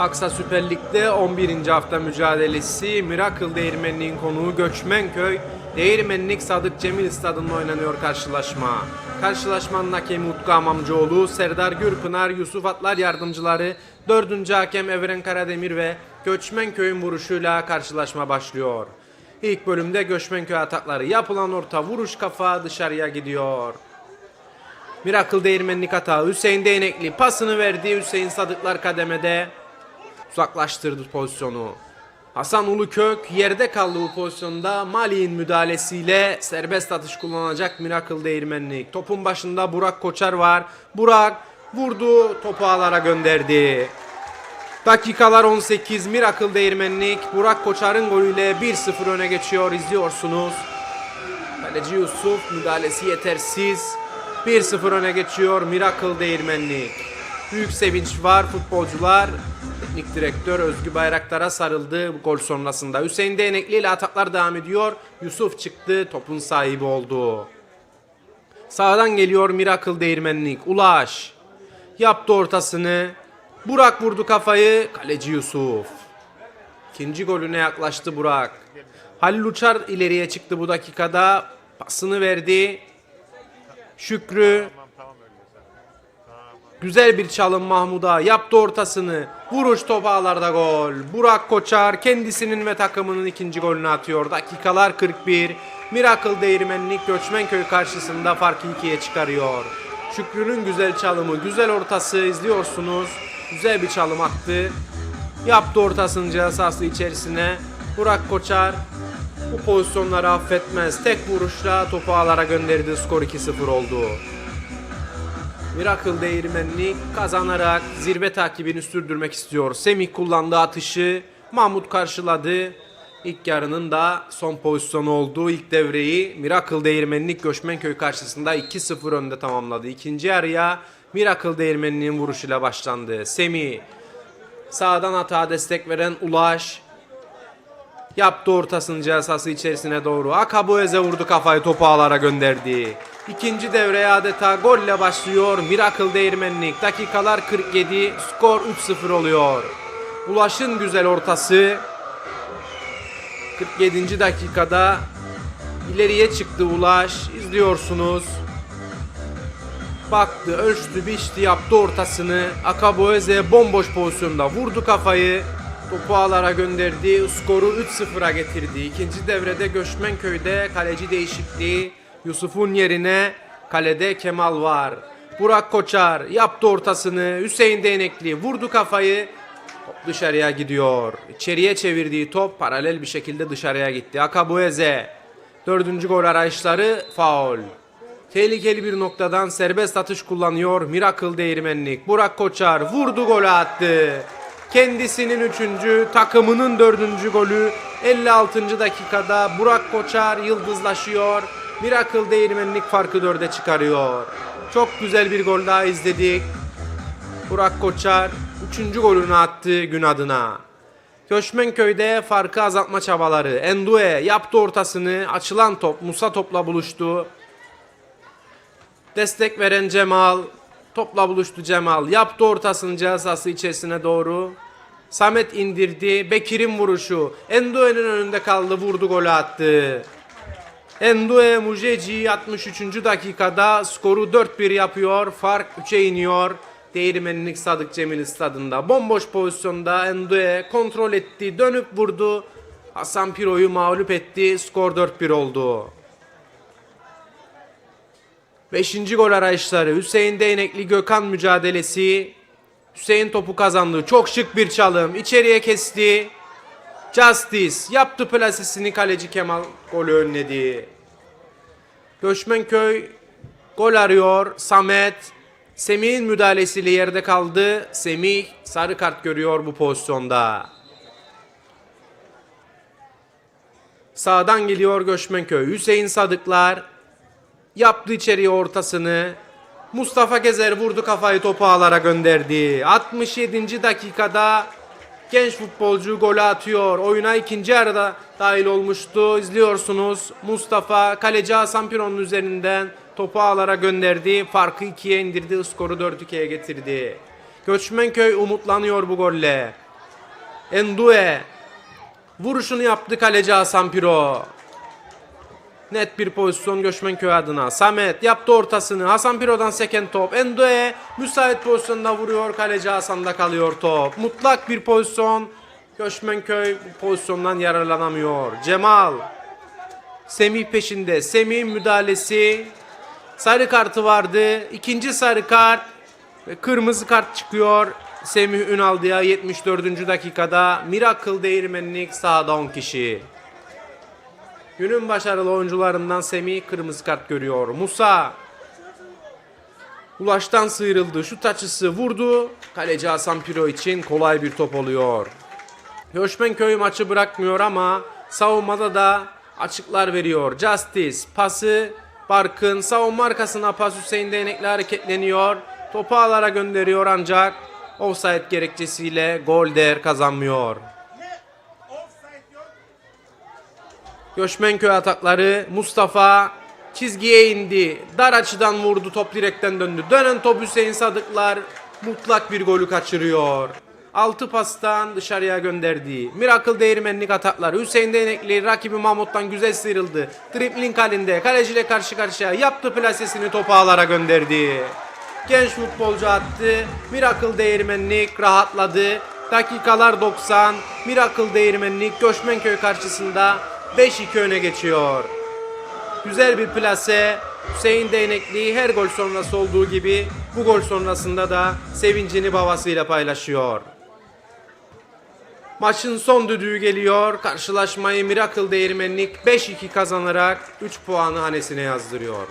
Aksa Süper Lig'de 11. hafta mücadelesi Miracle Değirmenliğin konuğu Göçmenköy Değirmenlik Sadık Cemil Stadı'nda oynanıyor karşılaşma. Karşılaşmanın hakemi Utku Amamcıoğlu, Serdar Gürpınar, Yusuf Atlar yardımcıları, 4. hakem Evren Karademir ve Göçmenköy'ün vuruşuyla karşılaşma başlıyor. İlk bölümde Göçmenköy atakları yapılan orta vuruş kafa dışarıya gidiyor. Miracle Değirmenlik hata Hüseyin Değnekli pasını verdi. Hüseyin Sadıklar kademede uzaklaştırdı pozisyonu. Hasan Ulukök yerde kaldı bu pozisyonda. Mali'nin müdahalesiyle serbest atış kullanacak Miracle Değirmenlik. Topun başında Burak Koçar var. Burak vurdu topu ağlara gönderdi. Dakikalar 18 Miracle Değirmenlik Burak Koçar'ın golüyle 1-0 öne geçiyor izliyorsunuz. Kaleci Yusuf müdahalesi yetersiz. 1-0 öne geçiyor Miracle Değirmenlik. Büyük sevinç var futbolcular. Teknik direktör Özgü Bayraktar'a sarıldı gol sonrasında. Hüseyin Değnekli ile ataklar devam ediyor. Yusuf çıktı topun sahibi oldu. Sağdan geliyor Miracle Değirmenlik. Ulaş. Yaptı ortasını. Burak vurdu kafayı. Kaleci Yusuf. İkinci golüne yaklaştı Burak. Halil Uçar ileriye çıktı bu dakikada. Pasını verdi. Şükrü. Güzel bir çalım Mahmud'a. Yaptı ortasını. Vuruş top ağlarda gol. Burak Koçar kendisinin ve takımının ikinci golünü atıyor. Dakikalar 41. Miracle Değirmenlik Göçmenköy karşısında farkı ikiye çıkarıyor. Şükrü'nün güzel çalımı, güzel ortası izliyorsunuz. Güzel bir çalım attı. Yaptı ortasını ceza sahası içerisine. Burak Koçar bu pozisyonları affetmez. Tek vuruşla topu ağlara gönderdi. Skor 2-0 oldu. Miracle Değirmenlik kazanarak zirve takibini sürdürmek istiyor. Semih kullandığı atışı Mahmut karşıladı. İlk yarının da son pozisyonu olduğu ilk devreyi Miracle Değirmenlik Göçmenköy karşısında 2-0 önde tamamladı. İkinci yarıya Miracle Değirmenliğin vuruşuyla başlandı. Semih sağdan hata destek veren Ulaş Yaptı ortasını cezası içerisine doğru. Akabueze vurdu kafayı topu ağlara gönderdi. İkinci devreye adeta golle başlıyor. Miracle Değirmenlik. Dakikalar 47. Skor 3-0 oluyor. Ulaş'ın güzel ortası. 47. dakikada ileriye çıktı Ulaş. İzliyorsunuz. Baktı, ölçtü, biçti, yaptı ortasını. Akabueze bomboş pozisyonda vurdu kafayı. Topu ağlara gönderdi. Skoru 3-0'a getirdi. İkinci devrede Göçmenköy'de kaleci değişikliği. Yusuf'un yerine kalede Kemal var. Burak Koçar yaptı ortasını. Hüseyin Değnekli vurdu kafayı. Top dışarıya gidiyor. İçeriye çevirdiği top paralel bir şekilde dışarıya gitti. Akabueze. Dördüncü gol arayışları faul. Tehlikeli bir noktadan serbest atış kullanıyor Miracle Değirmenlik. Burak Koçar vurdu golü attı. Kendisinin üçüncü, takımının dördüncü golü 56. dakikada Burak Koçar yıldızlaşıyor. Miracle Değirmenlik farkı dörde çıkarıyor. Çok güzel bir gol daha izledik. Burak Koçar üçüncü golünü attı gün adına. Köşmenköy'de farkı azaltma çabaları. Endue yaptı ortasını. Açılan top Musa topla buluştu. Destek veren Cemal. Topla buluştu Cemal. Yaptı ortasını cezası içerisine doğru. Samet indirdi. Bekir'in vuruşu. Endue'nin önünde kaldı. Vurdu golü attı. Endue Mujeci 63. dakikada skoru 4-1 yapıyor. Fark 3'e iniyor. Değirmenlik Sadık Cemil stadında. Bomboş pozisyonda Endue kontrol etti. Dönüp vurdu. Hasan Piro'yu mağlup etti. Skor 4-1 oldu. Beşinci gol arayışları Hüseyin Değnekli Gökhan mücadelesi. Hüseyin topu kazandı. Çok şık bir çalım. İçeriye kesti. Justice yaptı plasesini kaleci Kemal golü önledi. Göçmenköy gol arıyor. Samet Semih'in müdahalesiyle yerde kaldı. Semih sarı kart görüyor bu pozisyonda. Sağdan geliyor Göçmenköy. Hüseyin Sadıklar Yaptı içeriye ortasını. Mustafa Gezer vurdu kafayı topu ağlara gönderdi. 67. dakikada genç futbolcu golü atıyor. Oyuna ikinci yarıda dahil olmuştu. İzliyorsunuz. Mustafa kaleci Hasan Piron'un üzerinden topu ağlara gönderdi. Farkı ikiye indirdi. Skoru 4-2'ye getirdi. Göçmenköy umutlanıyor bu golle. Endue. Vuruşunu yaptı kaleci Hasan Piro. Net bir pozisyon Göçmenköy adına. Samet yaptı ortasını. Hasan Piro'dan seken top. Endue müsait pozisyonda vuruyor. Kaleci Hasan'da kalıyor top. Mutlak bir pozisyon. Göçmenköy bu pozisyondan yararlanamıyor. Cemal. Semih peşinde. Semih müdahalesi. Sarı kartı vardı. İkinci sarı kart. Ve kırmızı kart çıkıyor. Semih Ünaldı'ya 74. dakikada Miracle Değirmenlik sahada 10 kişi. Günün başarılı oyuncularından Semih kırmızı kart görüyor. Musa Ulaş'tan sıyrıldı. Şut açısı vurdu. Kaleci Hasan Piro için kolay bir top oluyor. Göçmenköy maçı bırakmıyor ama savunmada da açıklar veriyor. Justice pası Barkın savunma arkasına pas Hüseyin Değnekli hareketleniyor. Topu ağlara gönderiyor ancak offside gerekçesiyle gol değer kazanmıyor. Göçmenköy atakları Mustafa çizgiye indi. Dar açıdan vurdu top direkten döndü. Dönen top Hüseyin Sadıklar mutlak bir golü kaçırıyor. Altı pastan dışarıya gönderdi. Miracle değirmenlik atakları. Hüseyin Değnekli rakibi Mahmut'tan güzel sıyrıldı. Dribling halinde kaleciyle karşı karşıya yaptı plasesini topu ağlara gönderdi. Genç futbolcu attı. Miracle değirmenlik rahatladı. Dakikalar 90. Miracle değirmenlik Göçmenköy karşısında 5-2 öne geçiyor. Güzel bir plase. Hüseyin Değnekli her gol sonrası olduğu gibi bu gol sonrasında da sevincini babasıyla paylaşıyor. Maçın son düdüğü geliyor. Karşılaşmayı Miracle Değirmenlik 5-2 kazanarak 3 puanı hanesine yazdırıyor.